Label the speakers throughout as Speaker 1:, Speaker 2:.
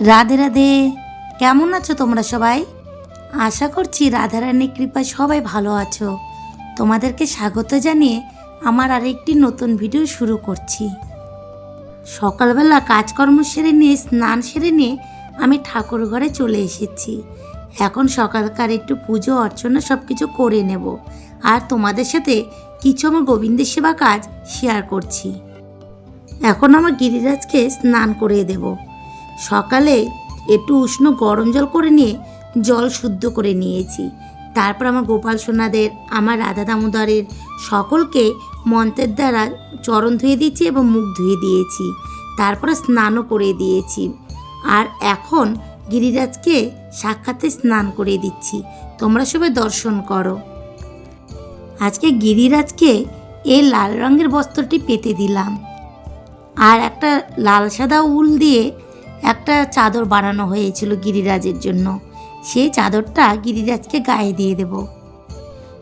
Speaker 1: রাধে রাধে। কেমন আছো তোমরা সবাই? আশা করছি রাধারানীর কৃপায় সবাই ভালো আছো। তোমাদেরকে স্বাগত জানিয়ে আমার আরেকটি নতুন ভিডিও শুরু করছি। সকালবেলা কাজকর্ম সেরে নিয়ে, স্নান সেরে নিয়ে আমি ঠাকুর ঘরে চলে এসেছি। এখন সকালকার একটু পুজো, অর্চনা সব কিছু করে নেব। আর তোমাদের সাথে কিছু আমার গোবিন্দের সেবা কাজ শেয়ার করছি। এখন আমার গিরিরাজকে স্নান করিয়ে দেব। সকালে একটু উষ্ণ গরম জল করে নিয়ে জল শুদ্ধ করে নিয়েছি। তারপর আমার গোপাল সোনাদের, আমার রাধা দামোদরের সকলকে মন্ত্রের দ্বারা চরণ ধুয়ে দিয়েছি এবং মুখ ধুয়ে দিয়েছি। তারপরে স্নানও করে দিয়েছি। আর এখন গিরিরাজকে সাক্ষাতে স্নান করে দিচ্ছি। তোমরা সবাই দর্শন করো। আজকে গিরিরাজকে এই লাল রঙের বস্ত্রটি পেতে দিলাম। আর একটা লাল সাদা উল দিয়ে একটা চাদর বানানো হয়েছিল গিরিরাজের জন্য। সেই চাদরটা গিরিরাজকে গায়ে দিয়ে দেব।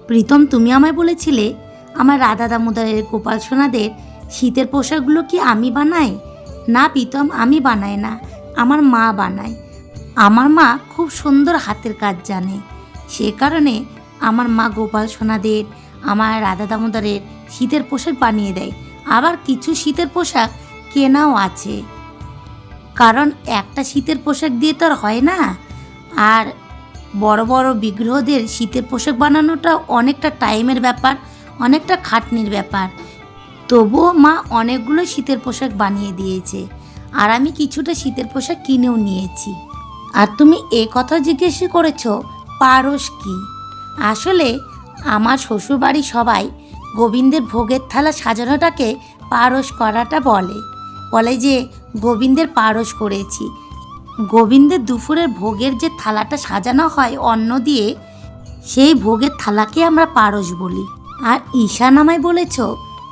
Speaker 1: প্রীতম, তুমি আমায় বলেছিলে, আমার রাধা দামোদরের গোপাল সোনাদের শীতের পোশাকগুলো কি আমি বানাই? না প্রীতম, আমি বানাই না, আমার মা বানায়। আমার মা খুব সুন্দর হাতের কাজ জানে। সে কারণে আমার মা গোপাল সোনাদের, আমার রাধা দামোদরের শীতের পোশাক বানিয়ে দেয়। আবার কিছু শীতের পোশাক কেনাও আছে। কারণ একটা শীতের পোশাক দিয়ে তো আর হয় না। আর বড় বড় বিগ্রহদের শীতের পোশাক বানানোটা অনেকটা টাইমের ব্যাপার, অনেকটা খাটনির ব্যাপার। তবুও মা অনেকগুলো শীতের পোশাক বানিয়ে দিয়েছে আর আমি কিছুটা শীতের পোশাক কিনেও নিয়েছি। আর তুমি এ কথা জিজ্ঞেস করেছ, পারস কি? আসলে আমার শ্বশুরবাড়ি সবাই গোবিন্দের ভোগের থালা সাজানোটাকে পারস করাটা বলে। যে গোবিন্দের পারস করেছি। গোবিন্দের দুপুরের ভোগের যে থালাটা সাজানো হয় অন্ন দিয়ে, সেই ভোগের থালাকে আমরা পারস বলি। আর ঈশান আমায় বলেছ,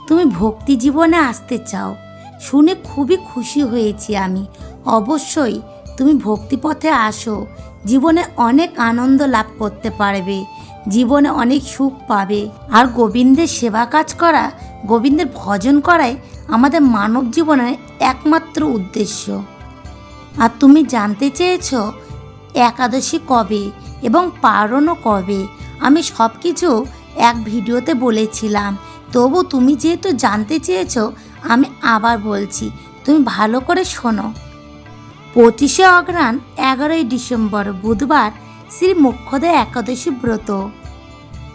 Speaker 1: তুমি ভক্তি জীবনে আসতে চাও। শুনে খুবই খুশি হয়েছি আমি। অবশ্যই তুমি ভক্তিপথে আসো। জীবনে অনেক আনন্দ লাভ করতে পারবে। জীবনে অনেক সুখ পাবে। আর গোবিন্দের সেবা কাজ করা গোবিন্দের ভজন করাই আমাদের মানব জীবনের একমাত্র উদ্দেশ্য। আর তুমি জানতে চেয়েছ, একাদশী কবে এবং পারণও কবে? আমি সব কিছু এক ভিডিওতে বলেছিলাম। তবু তুমি যেহেতু জানতে চেয়েছ, আমি আবার বলছি, তুমি ভালো করে শোনো। পঁচিশে অগ্রাণ এগারোই ডিসেম্বর, বুধবার শ্রী মুখ্যদয় একাদশী ব্রত।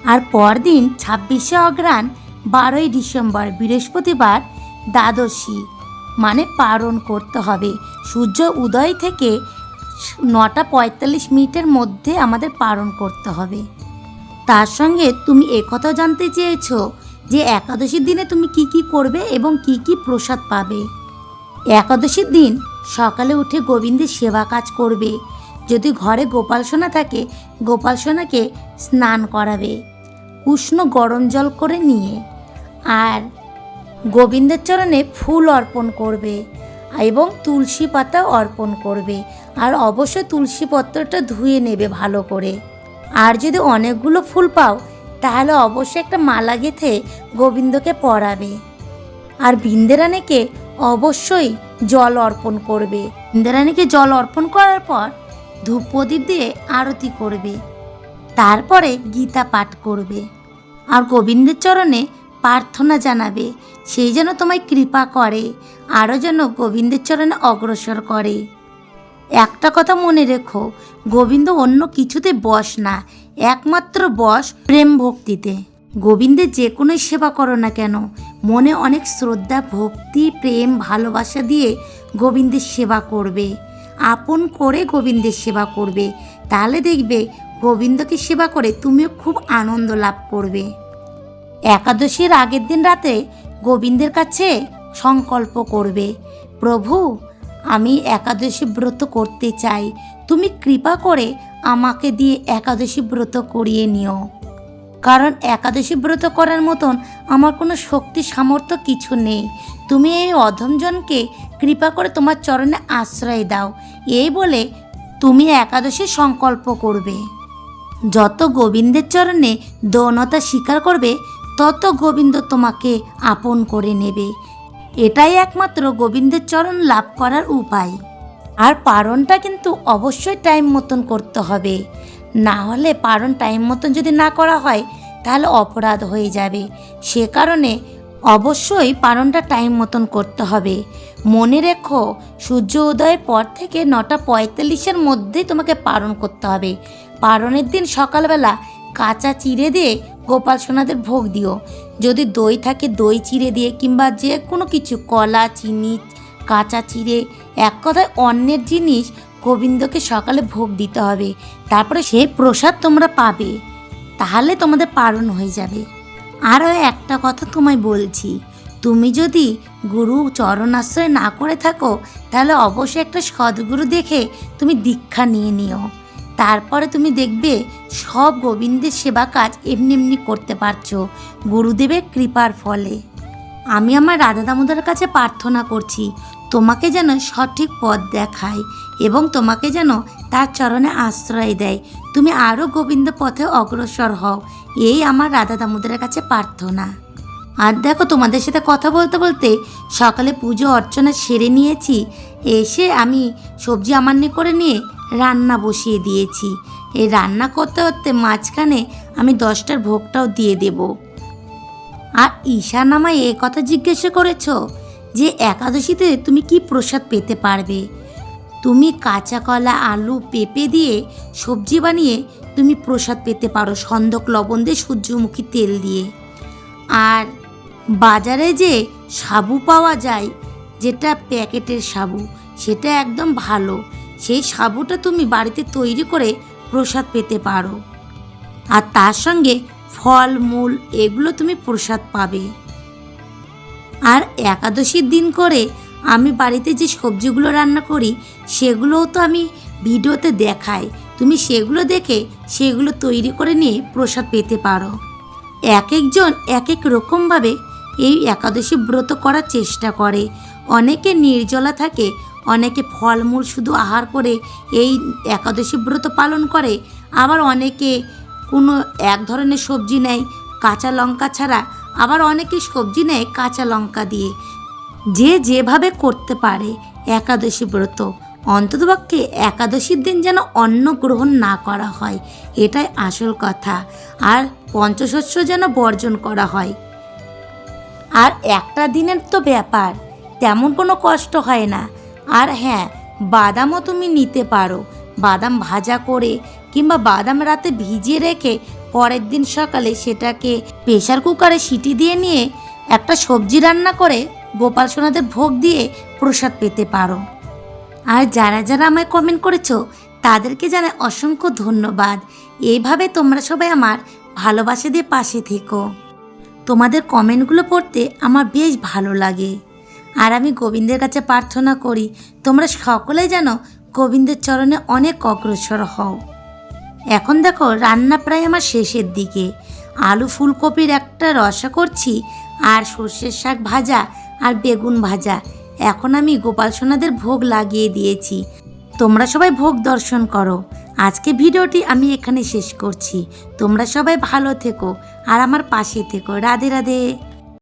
Speaker 1: আর পরদিন ছাব্বিশে অগ্রাণ বারোই ডিসেম্বর বৃহস্পতিবার দ্বাদশী মানে পালন করতে হবে। সূর্য উদয় থেকে নটা পঁয়তাল্লিশ মিনিটের মধ্যে আমাদের পালন করতে হবে। তার সঙ্গে তুমি একথাও জানতে চেয়েছো যে একাদশীর দিনে তুমি কি কি করবে এবং কি কি প্রসাদ পাবে। একাদশীর দিন সকালে উঠে গোবিন্দের সেবা কাজ করবে। যদি ঘরে গোপাল সোনা থাকে, গোপাল সোনাকে স্নান করাবে। উষ্ণ গরম জল করে নিয়ে আর গোবিন্দের চরণে ফুল অর্পণ করবে এবং তুলসী পাতা অর্পণ করবে। আর অবশ্যই তুলসী পত্রটা ধুয়ে নেবে ভালো করে। আর যদি অনেকগুলো ফুল পাও, তাহলে অবশ্যই একটা মালা গেঁথে গোবিন্দকে পরাবে। আর বিন্দেরানীকে অবশ্যই জল অর্পণ করবে। বিন্দেরানীকে জল অর্পণ করার পর ধূপ প্রদীপ দিয়ে আরতি করবে। তারপরে গীতা পাঠ করবে। আর গোবিন্দের চরণে প্রার্থনা জানাবে সেই যেন তোমায় কৃপা করে, আরও যেন গোবিন্দের চরণে অগ্রসর করে। একটা কথা মনে রেখো, গোবিন্দ অন্য কিছুতে বস না, একমাত্র বস প্রেম ভক্তিতে। গোবিন্দের যে কোনো সেবা করো না কেন, মনে অনেক শ্রদ্ধা, ভক্তি, প্রেম, ভালোবাসা দিয়ে গোবিন্দের সেবা করবে। আপন করে গোবিন্দের সেবা করবে, তাহলে দেখবে গোবিন্দকে সেবা করে তুমিও খুব আনন্দ লাভ করবে। একাদশীর আগের দিন রাতে গোবিন্দের কাছে সংকল্প করবে, প্রভু, আমি একাদশী ব্রত করতে চাই। তুমি কৃপা করে আমাকে দিয়ে একাদশী ব্রত করিয়ে নিও। কারণ একাদশী ব্রত করার মতন আমার কোনো শক্তি, সামর্থ্য কিছু নেই। তুমি এই অধমজনকে কৃপা করে তোমার চরণে আশ্রয় দাও। এই বলে তুমি একাদশী সংকল্প করবে। যত গোবিন্দের চরণে দৌনতা স্বীকার করবে তত গোবিন্দ তোমাকে আপন করে নেবে। এটাই একমাত্র গোবিন্দের চরণ লাভ করার উপায়। আর পারণটা কিন্তু অবশ্যই টাইম মতন করতে হবে। না হলে পারণ টাইম মতন যদি না করা হয়, তাহলে অপরাধ হয়ে যাবে। সে কারণে অবশ্যই পারণটা টাইম মতন করতে হবে। মনে রেখো, সূর্য উদয়ের পর থেকে নটা পঁয়তাল্লিশের মধ্যেই তোমাকে পারণ করতে হবে। পারণের দিন সকালবেলা কাঁচা চিড়ে দিয়ে গোপাল সোনাদের ভোগ দিও। যদি দই থাকে, দই চিড়ে দিয়ে কিংবা যে কোনো কিছু, কলা, চিনি, কাঁচা চিড়ে, এক কথায় অন্যের জিনিস গোবিন্দকে সকালে ভোগ দিতে হবে। তারপরে সেই প্রসাদ তোমরা পাবে। তাহলে তোমাদের পালন হয়ে যাবে। আরও একটা কথা তোমায় বলছি। তুমি যদি গুরু চরণাশ্রয় না করে থাকো, তাহলে অবশ্যই একটা সদ্গুরু দেখে তুমি দীক্ষা নিয়ে নিও। তারপরে তুমি দেখবে সব গোবিন্দের সেবা কাজ এমনি এমনি করতে পারছ, গুরুদেবের কৃপার ফলে। আমি আমার রাধা দামোদরের কাছে প্রার্থনা করছি, তোমাকে যেন সঠিক পথ দেখায় এবং তোমাকে যেন তার চরণে আশ্রয় দেয়। তুমি আরও গোবিন্দ পথে অগ্রসর হও, এই আমার রাধা দামোদরের কাছে প্রার্থনা। আর দেখো, তোমাদের সাথে কথা বলতে বলতে সকালে পুজো অর্চনা সেরে নিয়েছি। এসে আমি সবজি আমান্নি করে নিয়ে রান্না বসিয়ে দিয়েছি। এই রান্না করতে করতে মাঝখানে আমি দশটার ভোগটাও দিয়ে দেব। আর ঈশান আমায় এ কথা জিজ্ঞাসা করেছ যে একাদশীতে তুমি কি প্রসাদ পেতে পারবে? তুমি কাঁচা কলা আলু, পেঁপে দিয়ে সবজি বানিয়ে তুমি প্রসাদ পেতে পারো সন্দক লবণ দিয়ে সূর্যমুখী তেল দিয়ে। আর বাজারে যে সাবু পাওয়া যায়, যেটা প্যাকেটের সাবু, সেটা একদম ভালো। সেই সাবুটা তুমি বাড়িতে তৈরি করে প্রসাদ পেতে পারো। আর তার সঙ্গে ফল, মূল এগুলো তুমি প্রসাদ পাবে। আর একাদশীর দিন করে আমি বাড়িতে যে সবজিগুলো রান্না করি, সেগুলোও তো আমি ভিডিওতে দেখাই। তুমি সেগুলো দেখে সেগুলো তৈরি করে নিয়ে প্রসাদ পেতে পারো। এক একজন এক এক রকমভাবে এই একাদশী ব্রত করার চেষ্টা করে। অনেকে নির্জলা থাকে অনেকে ফলমূল শুধু আহার করে এই একাদশী ব্রত পালন করে, আবার অনেকে কোনো এক ধরনের সবজি নেয়, কাঁচা লঙ্কা ছাড়া। আবার অনেকে সবজি নেয়, কাঁচা লঙ্কা দিয়ে। যে যেভাবে করতে পারে একাদশী ব্রত, অন্ততপক্ষে একাদশীর দিন যেন অন্ন গ্রহণ না করা হয়, এটাই আসল কথা। আর পঞ্চশস্য যেন বর্জন করা হয়। আর একটা দিনের তো ব্যাপার, তেমন কোনো কষ্ট হয় না। আর হ্যাঁ বাদামও তুমি নিতে পারো। বাদাম ভাজা করে কিংবা বাদাম রাতে ভিজিয়ে রেখে পরের দিন সকালে সেটাকে প্রেশার কুকারে সিটি দিয়ে নিয়ে একটা সবজি রান্না করে গোপাল সোনাদের ভোগ দিয়ে প্রসাদ পেতে পারো। আর যারা যারা আমায় কমেন্ট করেছ, তাদেরকে জানাই অসংখ্য ধন্যবাদ। এইভাবে তোমরা সবাই আমার ভালোবাসা দিয়ে পাশে থেকো। তোমাদের কমেন্টগুলো পড়তে আমার বেশ ভালো লাগে। আর আমি গোবিন্দের কাছে প্রার্থনা করি, তোমরা সকলে যেন গোবিন্দের চরণে অনেক অগ্রসর হও। এখন দেখো, রান্না প্রায় আমার শেষের দিকে। আলু ফুলকপির একটা রসা করছি, আর সর্ষের শাক ভাজা আর বেগুন ভাজা। এখন আমি গোপাল সোনাদের ভোগ লাগিয়ে দিয়েছি। তোমরা সবাই ভোগ দর্শন করো। আজকে ভিডিওটি আমি এখানে শেষ করছি। তোমরা সবাই ভালো থেকো, আর আমার পাশে থেকো। রাধে রাধে।